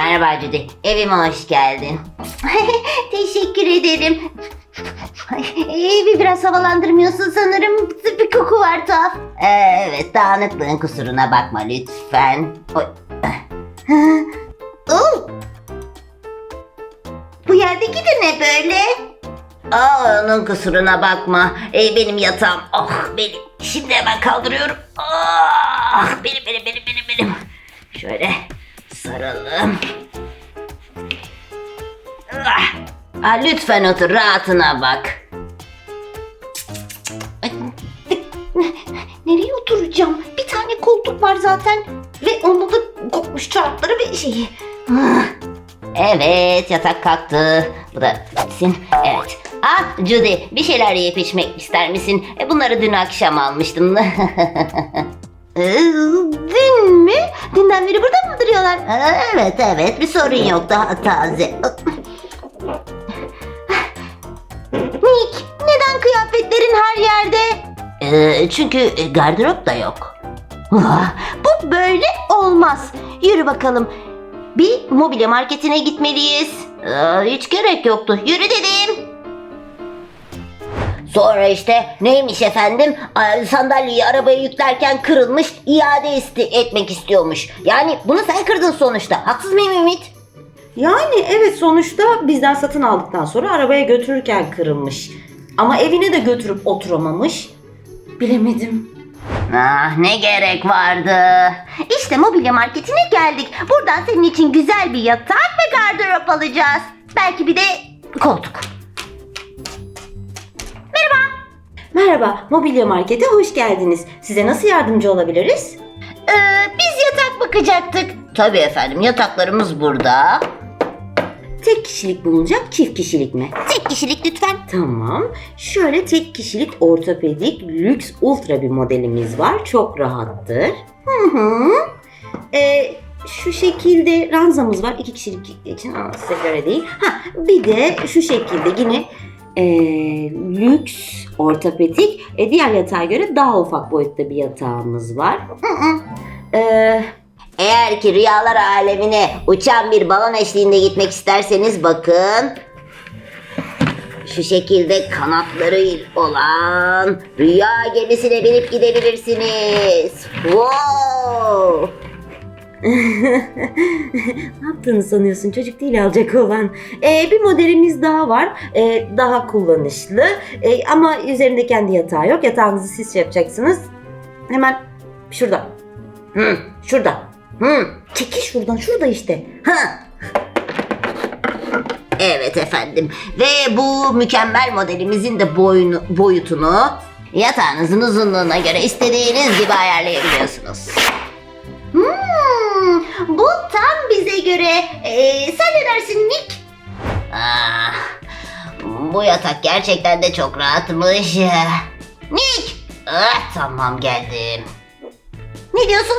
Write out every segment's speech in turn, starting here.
Merhaba Judy. Evime hoş geldin. Teşekkür ederim. Evi biraz havalandırmıyorsun sanırım. Bir koku var tuhaf. Ee, evet dağınıklığın kusuruna bakma lütfen. Oy. Oo. Bu yerdeki de ne böyle? Aa, onun kusuruna bakma. Ey benim yatağım. Oh benim. Şimdi hemen kaldırıyorum. Ah benim benim benim benim benim. Şöyle saralım. Ah. Ah, lütfen otur rahatına bak. Nereye oturacağım? Bir tane koltuk var zaten. Ve onda da kopmuş çorapları ve şeyi. Ah. Evet yatak kalktı. Bu da bitsin. Evet. Ah Judy bir şeyler yiyip içmek ister misin? E, bunları dün akşam almıştım. Ee, Dün mü? Dünden beri burada mı duruyorlar? Aa, Evet evet bir sorun yok daha taze. Nick neden kıyafetlerin her yerde? Ee, çünkü gardırop da yok. Ah, Bu böyle olmaz. Yürü bakalım. Bir mobilya marketine gitmeliyiz. Hiç gerek yoktu. Yürü dedim. Sonra işte neymiş efendim sandalyeyi arabaya yüklerken kırılmış iade iste etmek istiyormuş. Yani bunu sen kırdın sonuçta. Haksız mıyım Ümit? Yani evet sonuçta bizden satın aldıktan sonra arabaya götürürken kırılmış. Ama evine de götürüp oturamamış. Bilemedim. Ah ne gerek vardı. İşte mobilya marketine geldik. Buradan senin için güzel bir yatak ve gardırop alacağız. Belki bir de koltuk. Merhaba, mobilya markete hoş geldiniz. Size nasıl yardımcı olabiliriz? Ee, biz yatak bakacaktık. Tabii efendim yataklarımız burada. Tek kişilik bulunacak, çift kişilik mi? Tek kişilik lütfen. Tamam. Şöyle tek kişilik ortopedik lüks ultra bir modelimiz var. Çok rahattır. Hı hı. Ee, şu şekilde ranzamız var. iki kişilik için ama size göre değil. Ha, bir de şu şekilde yine ee, lüks ortopedik e, diğer yatağa göre daha ufak boyutta bir yatağımız var. Hı hı. Ee, Eğer ki rüyalar alemine uçan bir balon eşliğinde gitmek isterseniz bakın. Şu şekilde kanatları olan rüya gemisine binip gidebilirsiniz. Wow! Ne yaptığını sanıyorsun? Çocuk değil alacak olan. Ee, bir modelimiz daha var. Ee, daha kullanışlı. Ee, ama üzerinde kendi yatağı yok. Yatağınızı siz şey yapacaksınız. Hemen şurada. Hı, Şurada. hı, Çekil şuradan. Şurada işte. hı. Evet efendim. Ve bu mükemmel modelimizin de boyunu, boyutunu yatağınızın uzunluğuna göre istediğiniz gibi ayarlayabiliyorsunuz. Bu tam bize göre. Ee, sen ne dersin Nick? Ah, bu yatak gerçekten de çok rahatmış. Nick! Ah, tamam geldim. Ne diyorsun?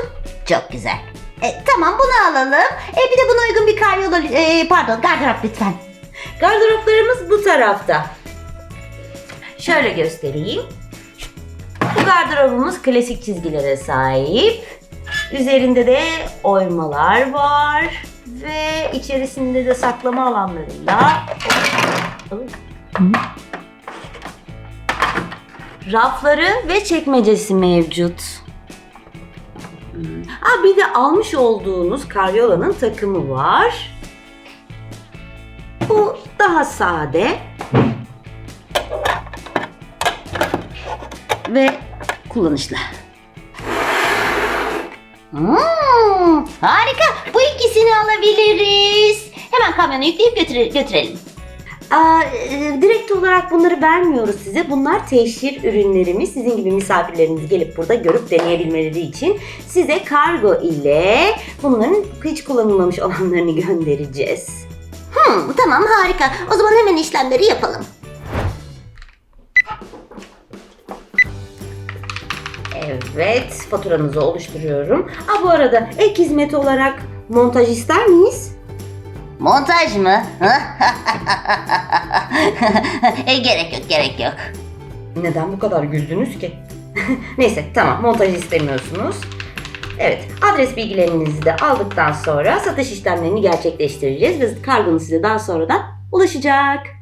Çok güzel. E, tamam bunu alalım. E, bir de buna uygun bir karyola, e, pardon gardırop lütfen. Gardıroplarımız bu tarafta. Şöyle göstereyim. Bu gardırobumuz klasik çizgilere sahip. Üzerinde de oymalar var. Ve içerisinde de saklama alanlarında rafları ve çekmecesi mevcut. Ha bir de almış olduğunuz karyolanın takımı var. Bu daha sade. Ve kullanışlı. Hmm, harika. Bu ikisini alabiliriz. Hemen kamyona yükleyip götüre- götürelim. Aa, e, direkt olarak bunları vermiyoruz size. Bunlar teşhir ürünlerimiz. Sizin gibi misafirleriniz gelip burada görüp deneyebilmeleri için size kargo ile bunların hiç kullanılmamış olanlarını göndereceğiz. Hmm, tamam harika. O zaman hemen işlemleri yapalım. Evet, faturanızı oluşturuyorum. Aa, bu arada ek hizmet olarak montaj ister miyiz? Montaj mı? e, gerek yok gerek yok. Neden bu kadar güldünüz ki? Neyse tamam montaj istemiyorsunuz. Evet, adres bilgilerinizi de aldıktan sonra satış işlemlerini gerçekleştireceğiz ve kargonuz size daha sonradan ulaşacak.